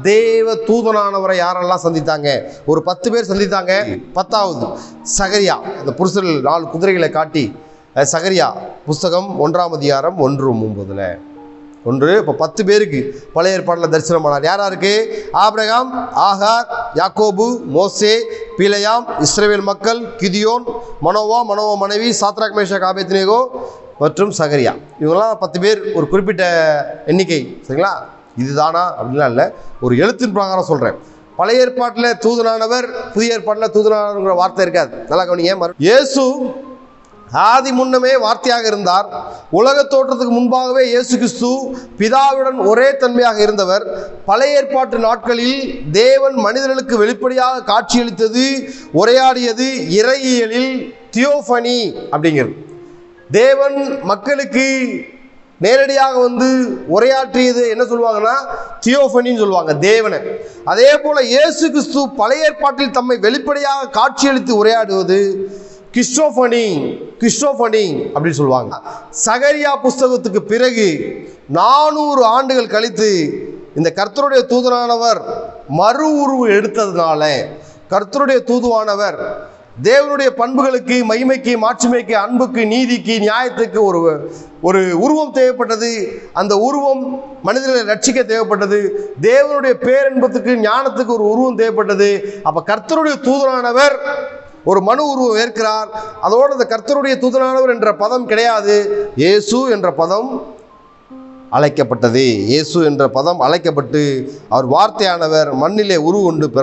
தேவ தூதனானவரை யாரெல்லாம் சந்தித்தாங்க? ஒரு பத்து பேர் சந்தித்தாங்க. பத்தாவது சகரியா. அந்த புருஷர்கள் நாலு குதிரைகளை காட்டி சகரியா புஸ்தகம் ஒன்றாம் அதிகாரம் ஒன்று ஒன்பதுல ஒன்று இப்போ பத்து பேருக்கு பழைய ஏற்பாட்டில் தரிசனமானார் யாரா இருக்கு ஆபிரகாம் ஆகார் யாக்கோபு மோசே பிலையாம் இஸ்ரேவேல் மக்கள் கிதியோன் மனோவா மனோவா மனைவி சாத்ராக் மேஷா காபேத்னேகோ மற்றும் சகரியா. இவங்கெல்லாம் பத்து பேர் ஒரு குறிப்பிட்ட எண்ணிக்கை சரிங்களா? இதுதானா அப்படின்லாம் இல்லை. ஒரு எழுத்தின் பிரகாரம் சொல்கிறேன் பழைய ஏற்பாட்டில் தூதனானவர் புதிய ஏற்பாட்டில் தூதனானவர்ங்கிற வார்த்தை இருக்காது. நல்லா கவனிங்க மறு- இயேசு ஆதி முன்னமே வார்த்தையாக இருந்தார். உலக தோற்றத்துக்கு முன்பாகவே இயேசு கிறிஸ்து பிதாவுடன் ஒரே தன்மையாக இருந்தவர். பழைய ஏற்பாட்டு நாட்களில் தேவன் மனிதர்களுக்கு வெளிப்படையாக காட்சியளித்தது உரையாடியது இறையியலில் தியோஃபனி அப்படிங்கிறது. தேவன் மக்களுக்கு நேரடியாக வந்து உரையாற்றியது என்ன சொல்லுவாங்கன்னா தியோஃபனின்னு சொல்லுவாங்க தேவனை. அதே போல இயேசு கிறிஸ்து பழைய ஏற்பாட்டில் தம்மை வெளிப்படையாக காட்சியளித்து உரையாடுவது கிறிஸ்டோஃபனி கிறிஸ்டோஃபனி அப்படின்னு சொல்லுவாங்க. சகரியா புஸ்தகத்துக்கு பிறகு நானூறு ஆண்டுகள் கழித்து இந்த கர்த்தருடைய தூதரானவர் மறு உருவு எடுத்ததுனால கர்த்தருடைய தூதுவானவர் தேவனுடைய பண்புகளுக்கு மகிமைக்கு மாட்சிமைக்கு அன்புக்கு நீதிக்கு நியாயத்துக்கு ஒரு ஒரு உருவம் தேவைப்பட்டது. அந்த உருவம் மனிதர்களை ரட்சிக்க தேவைப்பட்டது. தேவனுடைய பேரன்பத்துக்கு ஞானத்துக்கு ஒரு உருவம் தேவைப்பட்டது. அப்போ கர்த்தருடைய தூதனானவர் ஒரு மனு உருவம் ஏற்கிறார். அதோடு அந்த கர்த்தருடைய தூதனானவர் என்ற பதம் கிடையாது. இயேசு என்ற பதம் அழைக்கப்பட்டது. இயேசு என்ற பதம் அழைக்கப்பட்டு அவர் வார்த்தையானவர் மண்ணிலே உருவொண்டு பிறந்த